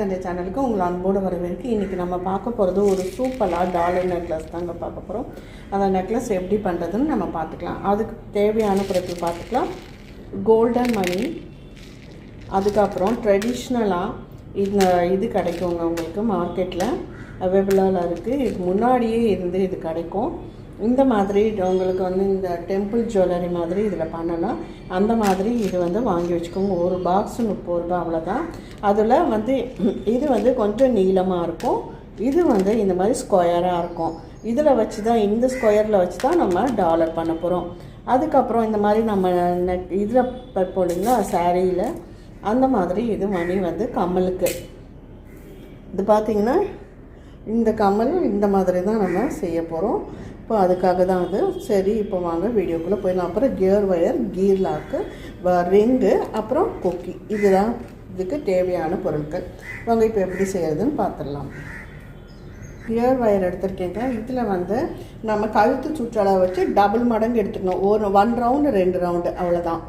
தந்தை சேனலுக்கு உங்களை அன்போடு வரவேற்கு இன்றைக்கி நம்ம பார்க்க போகிறது ஒரு சூப்பராக டாலர் நெக்லஸ் தாங்க பார்க்க போகிறோம் அந்த நெக்லஸ் எப்படி பண்ணுறதுன்னு நம்ம பார்த்துக்கலாம். அதுக்கு தேவையான பொருட்கள் பார்த்துக்கலாம். கோல்டன் மணி அதுக்கப்புறம் ட்ரெடிஷ்னலாக இந்த இது கிடைக்குங்க உங்களுக்கு மார்க்கெட்டில் அவைலபிளாக இருக்குது இதுக்கு முன்னாடியே இருந்து இது கிடைக்கும். இந்த மாதிரி உங்களுக்கு வந்து இந்த டெம்பிள் ஜுவல்லரி மாதிரி இதில் பண்ணலாம். அந்த மாதிரி இது வந்து வாங்கி வச்சுக்கோங்க. ஒரு பாக்ஸ் முப்பது ரூபா அவ்வளோதான் அதில் வந்து இது வந்து கொஞ்சம் நீளமாக இருக்கும். இது வந்து இந்த மாதிரி ஸ்கொயராக இருக்கும். இதில் வச்சு தான் இந்த ஸ்கொயரில் வச்சு தான் நம்ம டாலர் பண்ண போகிறோம் அதுக்கப்புறம் இந்த மாதிரி நம்ம நெட் இதில் போடுங்களா சாரியில் அந்த மாதிரி இது மணி வந்து கம்மலுக்கு இது பார்த்திங்கன்னா இந்த கமல் இந்த மாதிரி தான் நம்ம செய்ய போகிறோம் இப்போ அதுக்காக தான் அது. சரி இப்போ வாங்க வீடியோக்குள்ளே போயிடலாம். அப்புறம் gear wire gear lock ring அப்புறம் கொக்கி இதுதான் இதுக்கு தேவையான பொருட்கள். வாங்க இப்போ எப்படி செய்கிறதுன்னு பார்த்துடலாம் கியர் ஒயர் எடுத்திருக்கேங்க. இதில் வந்து நம்ம கழுத்து சுற்றளவை வச்சு டபுள் மடங்கு எடுத்துக்கணும். ஒரு ஒன் ரவுண்டு ரெண்டு ரவுண்டு அவ்வளோதான்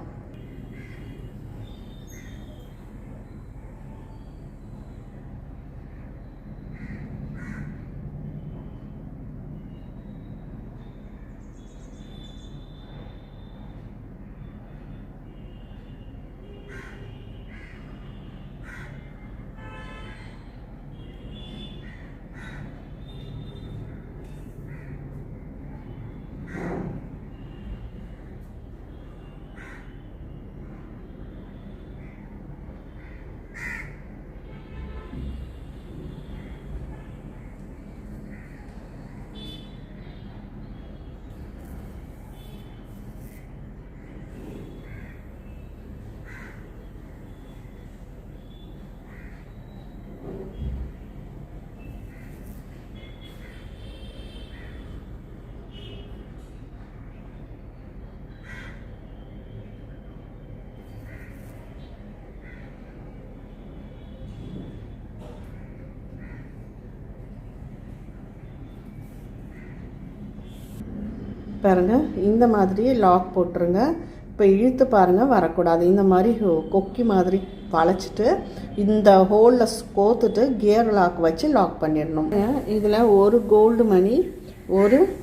பாருங்கள் இந்த மாதிரி லாக் போட்டுருங்க. இப்போ இழுத்து பாருங்கள் வரக்கூடாது. இந்த மாதிரி ஹோ- கொக்கி மாதிரி வளைச்சிட்டு இந்த ஹோலில் கோத்துட்டு கியர் லாக் வச்சு லாக் பண்ணிடணும். இதில் ஒரு கோல்டு மணி ஒரு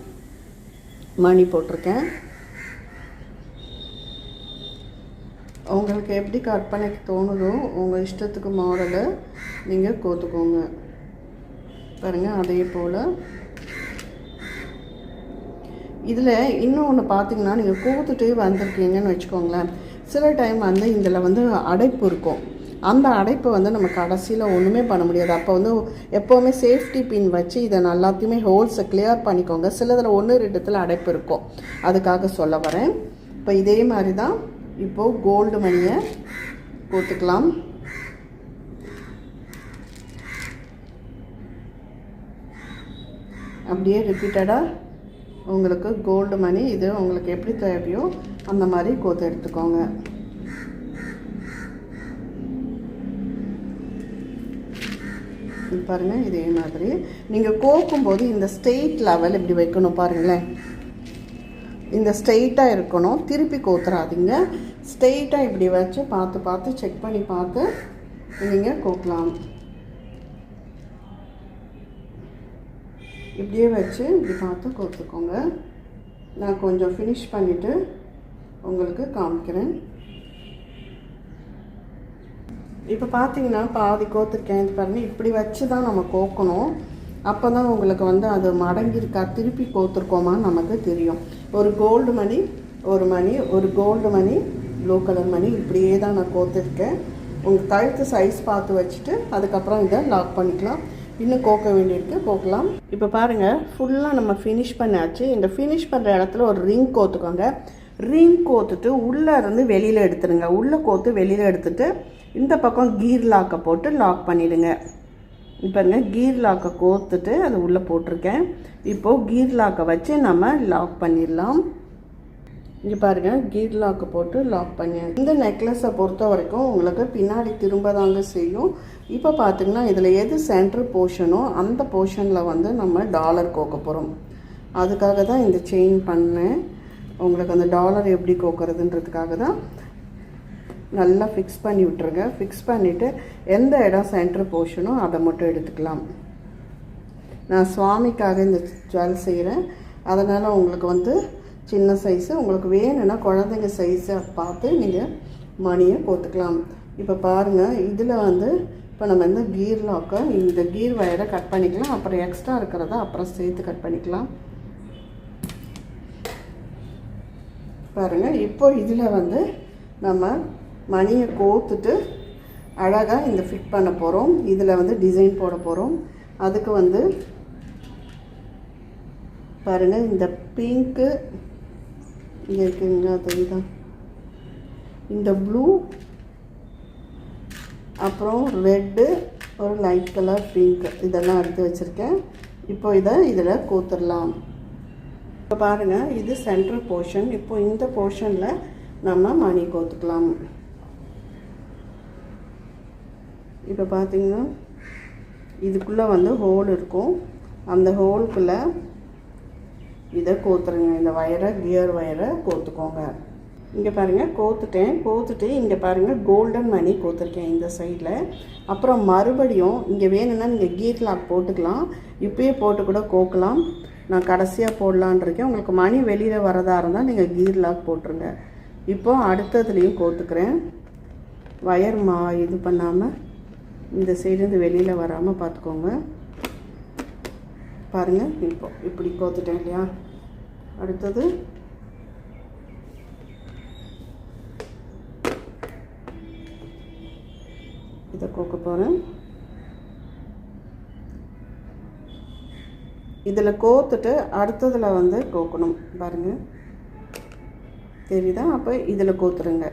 மணி போட்டிருக்கேன். உங்களுக்கு எப்படி கற்பனைக்கு தோணுதோ உங்கள் இஷ்டத்துக்கு மாடலை நீங்கள் கோத்துக்கோங்க. பாருங்கள் அதே போல். இதில் இன்னொன்று பார்த்தீங்கன்னா நீங்கள் கூத்துட்டே வந்திருக்கீங்கன்னு வச்சுக்கோங்களேன். சில டைம் வந்து இதில் வந்து அடைப்பு இருக்கும். அந்த அடைப்பை வந்து நம்ம கடைசியில் ஒன்றுமே பண்ண முடியாது. அப்போ வந்து எப்போவுமே சேஃப்டி பின் வச்சு இதை எல்லாத்தையுமே ஹோல்ஸை கிளியர் பண்ணிக்கோங்க. சிலதில் ஒன்று ரெண்டுத்தில் அடைப்பு இருக்கும். அதுக்காக சொல்ல வரேன். இப்போ இதே மாதிரி தான் இப்போது கோல்டு மணியை கோத்துக்கலாம் அப்படியே ரிப்பீட்டடாக உங்களுக்கு கோல்டு மணி இது உங்களுக்கு எப்படி தேவையோ அந்த மாதிரி கோத்து எடுத்துக்கோங்க. பாருங்கள் பாருங்க இதே மாதிரி. நீங்கள் கோக்கும்போது இந்த ஸ்ட்ரெயிட் லெவல் இப்படி வைக்கணும் பாருங்களேன். இந்த ஸ்ட்ரெயிட்டாக இருக்கணும். திருப்பி கோத்துறாதீங்க. ஸ்ட்ரெயிட்டாக இப்படி வச்சு பார்த்து பார்த்து செக் பண்ணி பார்த்து நீங்கள் கோக்கலாம். இப்படியே வச்சு இப்படி பார்த்து கோர்த்துக்கோங்க நான் கொஞ்சம் ஃபினிஷ் பண்ணிவிட்டு உங்களுக்கு காமிக்கிறேன். இப்போ பார்த்தீங்கன்னா பாதி கோத்துருக்கேன் இது பாருங்க. இப்படி வச்சு தான் நம்ம கோக்கணும். அப்போ தான் உங்களுக்கு வந்து அது மடங்கியிருக்கா. திருப்பி கோத்துருக்கோமான்னு நமக்கு தெரியும். ஒரு கோல்டு மணி ஒரு மணி ஒரு கோல்டு மணி ப்ளூ கலர் மணி இப்படியே தான் நான் கோத்துருக்கேன். உங்கள் கழுத்து சைஸ் பார்த்து வச்சுட்டு அதுக்கப்புறம் இதை லாக் பண்ணிக்கலாம். இன்னும் கோக்க வேண்டியிருக்கு கோக்கலாம். இப்போ பாருங்கள் ஃபுல்லாக நம்ம ஃபினிஷ் பண்ணாச்சு. இந்த ஃபினிஷ் பண்ணுற இடத்துல ஒரு ரிங் கோத்துக்கோங்க. ரிங் கோத்துட்டு உள்ளே இருந்து வெளியில் எடுத்துருங்க. உள்ளே கோத்து வெளியில் எடுத்துட்டு இந்த பக்கம் கீர் லாக்கை போட்டு லாக் பண்ணிவிடுங்க இப்போங்க கீர் லாக்கை கோத்துட்டு அது உள்ளே போட்டிருக்கேன். இப்போது கீர் லாக்கை வச்சு நம்ம லாக் பண்ணிடலாம். இங்கே பாருங்கள் கீர் லாக்கு போட்டு லாக் பண்ணி. இந்த நெக்லஸை பொறுத்த வரைக்கும் உங்களுக்கு பின்னாடி திரும்ப தாங்க செய்யும். இப்போ பார்த்தீங்கன்னா இதில் எது சென்ட்ரு போர்ஷனோ அந்த போர்ஷனில் வந்து நம்ம டாலர் கோக்க போகிறோம் அதுக்காக தான் இந்த செயின் பண்ணேன். உங்களுக்கு அந்த டாலர் எப்படி கோக்கிறதுன்றதுக்காக தான் நல்லா ஃபிக்ஸ் பண்ணி விட்டுருங்க. ஃபிக்ஸ் பண்ணிவிட்டு எந்த இடம் சென்ட்ரு போர்ஷனோ அதை மட்டும் எடுத்துக்கலாம். நான் சுவாமிக்காக இந்த ஜுவல் செய்கிறேன் அதனால் உங்களுக்கு வந்து சின்ன சைஸு உங்களுக்கு வேணும்னா குழந்தைங்க சைஸை பார்த்து நீங்கள் மணியை கோத்துக்கலாம் இப்போ பாருங்கள் இதில் வந்து இப்போ நம்ம இந்த கீர் லாக்கை இந்த கீர் வயரை கட் பண்ணிக்கலாம். அப்புறம் எக்ஸ்ட்ரா இருக்கிறத அப்புறம் சேர்த்து கட் பண்ணிக்கலாம். பாருங்கள் இப்போ இதில் வந்து நம்ம மணியை கோத்துட்டு அழகாக இந்த ஃபிட் பண்ண போகிறோம் இதில் வந்து டிசைன் போட போகிறோம் அதுக்கு வந்து பாருங்கள் இந்த பிங்க்கு இங்கே இருக்குங்களா தெரியுதா இந்த ப்ளூ அப்புறம் ரெட்டு ஒரு லைட் கலர் பிங்க் இதெல்லாம் எடுத்து வச்சுருக்கேன். இப்போ இதை இதில் கூத்துடலாம் இப்போ பாருங்கள் இது சென்ட்ரல் போர்ஷன் இப்போ இந்த போர்ஷனில் நம்ம மணி கோத்துக்கலாம். இப்போ பார்த்திங்கன்னா இதுக்குள்ளே வந்து ஹோல் இருக்கும். அந்த ஹோலுக்குள்ளே இதை கோத்துருங்க. இந்த வயரை கியர் வயரை கோத்துக்கோங்க. இங்கே பாருங்கள் கோத்துட்டேன். கோத்துட்டு இங்கே பாருங்கள் கோல்டன் மணி கோத்துருக்கேன் இந்த சைடில் அப்புறம் மறுபடியும் இங்கே வேணும்னா நீங்கள் கீர் லாக் போட்டுக்கலாம். இப்பயே போட்டு கூட கோக்கலாம். நான் கடைசியாக போடலான் இருக்கேன். உங்களுக்கு மணி வெளியில் வரதா இருந்தால் நீங்கள் கீர் லாக் போட்டுருங்க. இப்போ அடுத்ததுலேயும் கோத்துக்கிறேன். வயர் மா இது பண்ணாமல் இந்த சைடுலேருந்து வெளியில் வராமல் பார்த்துக்கோங்க. பாருங்கள் இப்போ இப்படி கோத்துட்டேன் இல்லையா? அடுத்தது. இதை கோக்க போகிறேன் இதில் கோத்துட்டு அடுத்ததில் வந்து கோக்கணும். பாருங்கள் தெரியுதா? அப்போ இதில் கோத்துருங்க.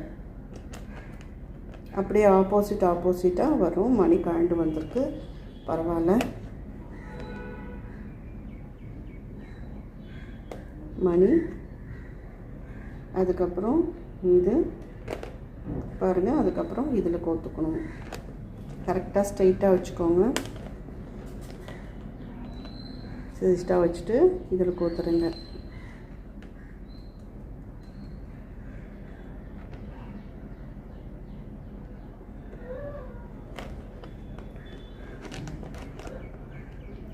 அப்படியே ஆப்போசிட் ஆப்போசிட்டாக வரும். மணி கழண்டு வந்திருக்கு. பரவாயில்ல. மணி. அதுக்கப்புறம் இது. பாருங்கள் அதுக்கப்புறம் இதில் கோத்துக்கணும். கரெக்டாக ஸ்ட்ரைட்டாக வச்சுக்கோங்க. சிஸ்டாக வச்சுட்டு இதில் கோத்துருங்க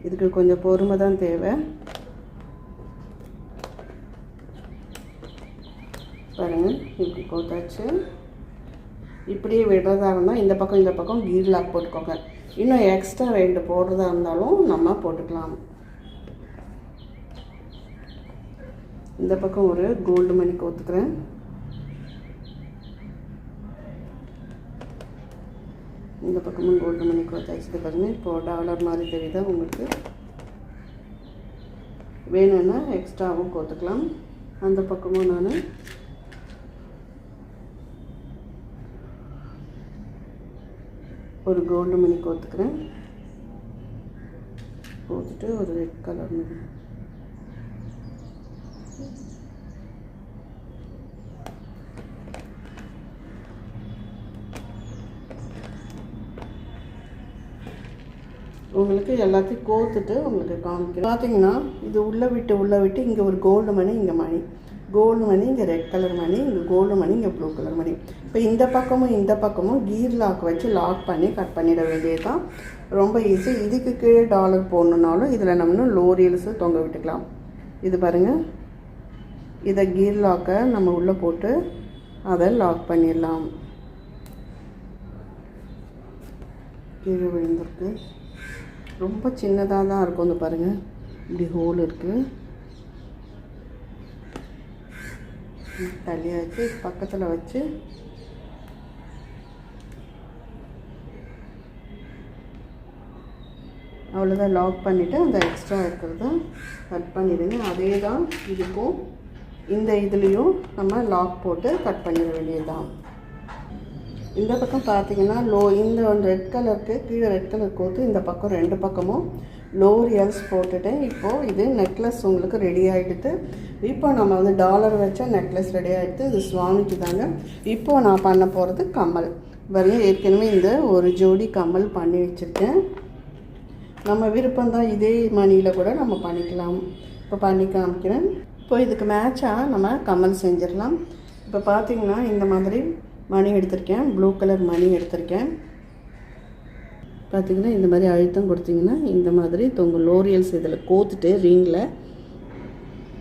இதுக்கு கொஞ்சம் பொறுமை தான் தேவை பாருங்கள் போட்டாச்சு. இப்படியே விடுறதா இருந்தால் இந்த பக்கம் இந்த பக்கம் கீர் லாக் போட்டுக்கோங்க. இன்னும் எக்ஸ்ட்ரா ரெண்டு போடுறதா இருந்தாலும் நம்ம போட்டுக்கலாம். இந்த பக்கம் ஒரு கோல்டு மணி கோத்துக்கிறேன். இந்த பக்கமும் கோல்டு மணி கோத்தாச்சு. பாருங்கள் இப்போ டாலர் மாதிரி தெரியுதா உங்களுக்கு? வேணும்னா எக்ஸ்ட்ராவும் கோத்துக்கலாம். அந்த பக்கமும் நான் ஒரு கோல்டு மணி கோத்துக்கிறேன். கோத்துட்டு ஒரு ரெட் கலர் மணி. உங்களுக்கு எல்லாத்தையும் கோத்துட்டு உங்களுக்கு காமிக்கிறேன். பார்த்தீங்கன்னா இது உள்ளே விட்டு உள்ளே விட்டு இங்கே ஒரு கோல்டு மணி இங்கே மணி. கோல்டு மணி இங்கே ரெட் கலர் மணி இங்கே கோல்டு மணி இங்கே ப்ளூ கலர் மணி. இப்போ இந்த பக்கமும் இந்த பக்கமும் கீர் லாக் வச்சு லாக் பண்ணி கட் பண்ணிட வேண்டியது தான் ரொம்ப ஈஸி இதுக்கு கீழே டாலர் போடணுன்னாலும் இதில் நம்ம லோரியல்ஸு தொங்க விட்டுக்கலாம். இது பாருங்கள் இதை கீர் லாக்கை நம்ம உள்ளே போட்டு அதை லாக் பண்ணிடலாம். கீழே விழுந்திருக்கு. ரொம்ப சின்னதாக தான் இருக்கும். இந்த பாருங்கள் இப்படி ஹோல் இருக்குது தள்ளியாச்சு பக்கத்தில் வச்சு அவ்வளோதான் லாக் பண்ணிவிட்டு அந்த எக்ஸ்ட்ரா இருக்கிறத கட் பண்ணிடுங்க. அதே தான் இதுக்கும் இந்த இதுலேயும் நம்ம லாக் போட்டு கட் பண்ணிட வேண்டியது தான் இந்த பக்கம் பார்த்தீங்கன்னா லோ இந்த ரெட் கலருக்கு கீழே ரெட் கலர் கோத்து இந்த பக்கம் ரெண்டு பக்கமும் லோரியல்ஸ் போட்டுட்டு இப்போது இது நெக்லஸ் உங்களுக்கு ரெடி ஆகிடுது இப்போ நம்ம வந்து டாலர் வச்ச நெக்லஸ் ரெடி ஆகிடுது இது சுவாமிக்கு தாங்க. இப்போது நான் பண்ண போகிறது கம்மல். பாருங்க ஏற்கனவே இந்த ஒரு ஜோடி கம்மல் பண்ணி வச்சுருக்கேன். நம்ம விருப்பம் தான் இதே மணியில் கூட நம்ம பண்ணிக்கலாம். இப்போ பண்ணி காமிக்கிறேன். இப்போ இதுக்கு மேட்சாக நம்ம கமல் செஞ்சிடலாம். இப்போ பார்த்தீங்கன்னா இந்த மாதிரி மணி எடுத்திருக்கேன். ப்ளூ கலர் மணி எடுத்திருக்கேன். பார்த்திங்கன்னா இந்த மாதிரி அழுத்தம் கொடுத்தீங்கன்னா இந்த மாதிரி தொங்க லோரியல்ஸ் இதில் கோத்துட்டு ரிங்கில்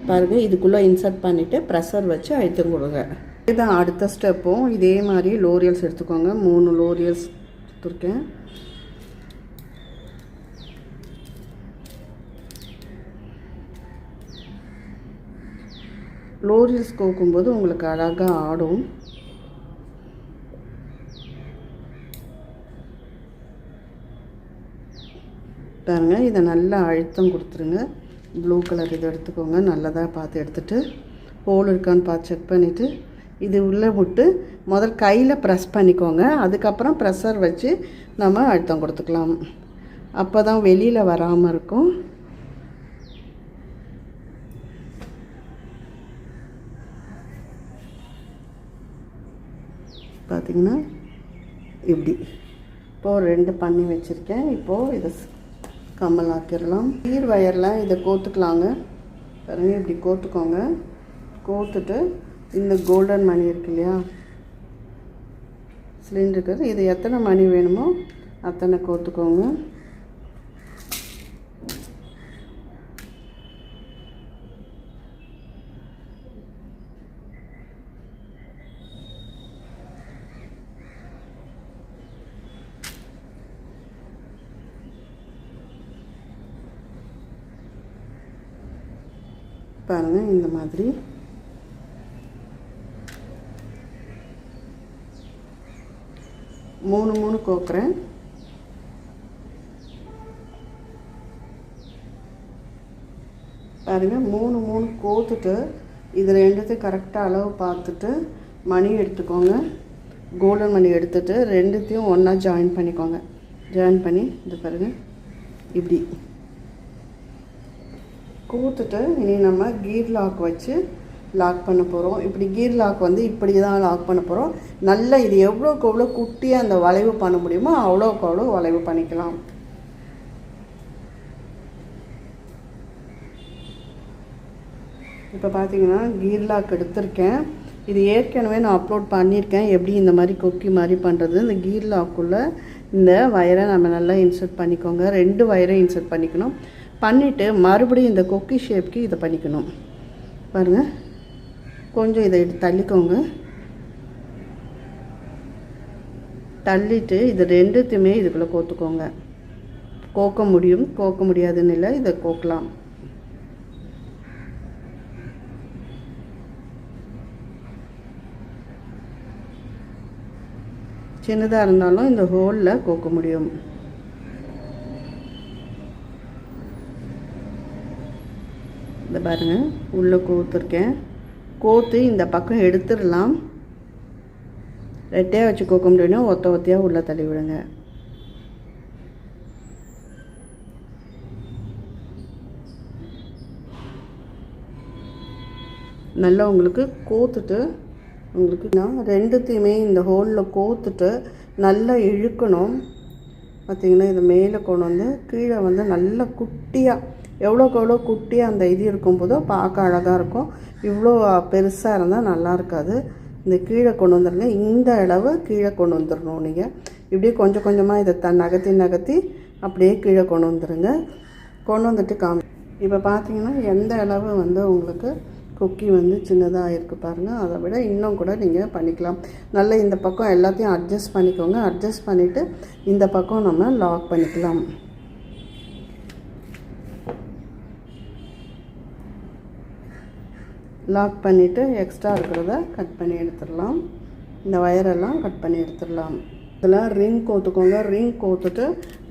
பாருங்கள் இதுக்குள்ளே இன்சர்ட் பண்ணிவிட்டு ப்ரெஷர் வச்சு அழுத்தம் கொடுங்க. இதுதான் அடுத்த ஸ்டெப்பும் இதே மாதிரி லோரியல்ஸ் எடுத்துக்கோங்க. மூணு லோரியல்ஸ் எடுத்துருக்கேன். லோரியல்ஸ் கோக்கும்போது உங்களுக்கு அழகாக ஆடும். பாருங்க இதை நல்லா அழுத்தம் கொடுத்துருங்க. ப்ளூ கலர் இதை எடுத்துக்கோங்க நல்லதாக பார்த்து எடுத்துகிட்டு ஹோல் இருக்கான்னு பார்த்து செக் பண்ணிவிட்டு இது உள்ளே விட்டு முதல் கையில் ப்ரெஸ் பண்ணிக்கோங்க. அதுக்கப்புறம் ப்ரெஷர் வச்சு நம்ம அழுத்தம் கொடுத்துக்கலாம். அப்போ தான் வெளியில் வராமல் இருக்கும். பார்த்திங்கன்னா இப்படி. இப்போது ரெண்டு பண்ணி வச்சுருக்கேன். இப்போது இதை கம்மல் ஆக்கிடலாம் நீர் வயரில் இதை கோத்துக்கலாங்க. பாருங்க இப்படி கோத்துக்கோங்க. கோத்துட்டு இந்த கோல்டன் மணி இருக்கு இல்லையா? சிலிண்டருக்கு. இது எத்தனை மணி வேணுமோ அத்தனை கோத்துக்கோங்க. பாருங்கள் இந்த மாதிரி. மூணு மூணு கோக்குறேன். பாருங்கள் மூணு மூணு கோத்துட்டு இது ரெண்டுத்தையும் கரெக்டாக அளவு பார்த்துட்டு மணி எடுத்துக்கோங்க. கோல்டன் மணி எடுத்துகிட்டு ரெண்டுத்தையும் ஒன்றா ஜாயின் பண்ணிக்கோங்க. ஜாயின் பண்ணி இது பாருங்கள் இப்படி. கூத்துட்டு இனி நம்ம கீர் லாக் வச்சு லாக் பண்ண போகிறோம் இப்படி கீர் லாக் வந்து இப்படி தான் லாக் பண்ண போகிறோம் நல்லா இது எவ்வளோக்கு எவ்வளோ குட்டியாக அந்த வளைவு பண்ண முடியுமோ அவ்வளோக்கு அவ்வளோ வளைவு பண்ணிக்கலாம். இப்போ பார்த்தீங்கன்னா கீர் லாக் எடுத்திருக்கேன். இது ஏற்கனவே நான் அப்லோட் பண்ணியிருக்கேன். எப்படி இந்த மாதிரி கொக்கி மாதிரி பண்ணுறது இந்த கீர் லாக்குள்ளே இந்த வயரை நம்ம நல்லா இன்சர்ட் பண்ணிக்கோங்க. ரெண்டு வயரை இன்சர்ட் பண்ணிக்கணும். பண்ணிவிட்டு மறுபடியும் இந்த கொக்கி ஷேப்க்கு இதை பண்ணிக்கணும். பாருங்கள் கொஞ்சம் இதை தள்ளிக்கோங்க. தள்ளிட்டு இது ரெண்டுத்தையுமே இதுக்குள்ளே கோத்துக்கோங்க. கோக்க முடியும் கோக்க முடியாதுன்னு இல்லை இதை கோக்கலாம். சின்னதாக இருந்தாலும் இந்த ஹோலில் கோக்க முடியும். இந்த பாருங்கள் உள்ளே கோத்துருக்கேன். கோத்து இந்த பக்கம் எடுத்துடலாம். ரெட்டையாக வச்சு கோக்க முடியும்னா ஒத்த ஒத்தையாக உள்ளே தள்ளி விடுங்க. நல்லா உங்களுக்கு கோத்துட்டு உங்களுக்கு நான் ரெண்டுத்தையுமே இந்த ஹோலில் கோத்துட்டு நல்லா இழுக்கணும். பார்த்தீங்கன்னா இதை மேலே கொண்டு வந்து கீழே வந்து நல்லா குட்டியாக எவ்வளோக்கு எவ்வளோ குட்டியாக அந்த இது இருக்கும்போதோ பார்க்க அழகாக இருக்கும். இவ்வளோ பெருசாக இருந்தால் நல்லா இருக்காது. இந்த கீழே கொண்டு வந்துடுங்க இந்த அளவு கீழே கொண்டு வந்துடணும் நீங்கள் இப்படியே கொஞ்சம் கொஞ்சமாக இதை த நகர்த்தி நகர்த்தி அப்படியே கீழே கொண்டு வந்துடுங்க கொண்டு வந்துட்டு காமி இப்போ பார்த்தீங்கன்னா எந்த அளவு வந்து உங்களுக்கு குக்கி வந்து சின்னதாக இருக்குது பாருங்கள் அதை விட இன்னும் கூட நீங்கள் பண்ணிக்கலாம். நல்லா இந்த பக்கம் எல்லாத்தையும் அட்ஜஸ்ட் பண்ணிக்கோங்க. அட்ஜஸ்ட் பண்ணிவிட்டு இந்த பக்கம் நம்ம லாக் பண்ணிக்கலாம். லாக் பண்ணிவிட்டு எக்ஸ்ட்ரா இருக்கிறத கட் பண்ணி எடுத்துடலாம். இந்த ஒயரெல்லாம் கட் பண்ணி எடுத்துடலாம். இதில் ரிங் கோத்துக்கோங்க. ரிங் கோத்துட்டு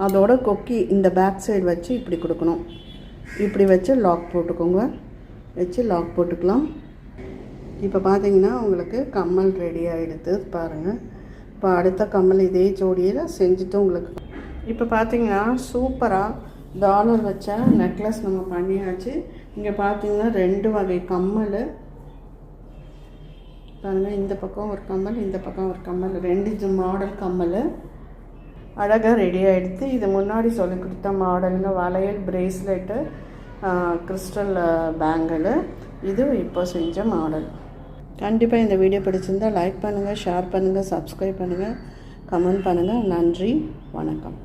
அதோட கொக்கி இந்த பேக் சைடு வச்சு இப்படி கொடுக்கணும். இப்படி வச்சு லாக் போட்டுக்கோங்க. வச்சு லாக் போட்டுக்கலாம். இப்போ பார்த்தீங்கன்னா உங்களுக்கு கம்மல் ரெடி ஆகிடுது பாருங்கள் இப்போ அடுத்த கம்மல் இதே ஜோடியில் செஞ்சுட்டு உங்களுக்கு இப்போ பார்த்தீங்கன்னா சூப்பராக டாலர் வச்சா நெக்லஸ் நம்ம பண்ணியாச்சு. இங்கே பார்த்தீங்கன்னா ரெண்டு வகை கம்மல். பாருங்கள் இந்த பக்கம் ஒரு கம்மல் இந்த பக்கம் ஒரு கம்மல். ரெண்டு இது மாடல் கம்மல். அழகாக ரெடி ஆகிடுது இது முன்னாடி சொல்லி கொடுத்த மாடலுங்க வளையல் பிரேஸ்லெட்டு கிறிஸ்டல் பேங்கிள் இது இப்போ செஞ்ச மாடல் கண்டிப்பாக இந்த வீடியோ பிடிச்சிருந்தால் லைக் பண்ணுங்கள் ஷேர் பண்ணுங்கள் சப்ஸ்கிரைப் பண்ணுங்கள் கமெண்ட் பண்ணுங்கள் நன்றி வணக்கம்.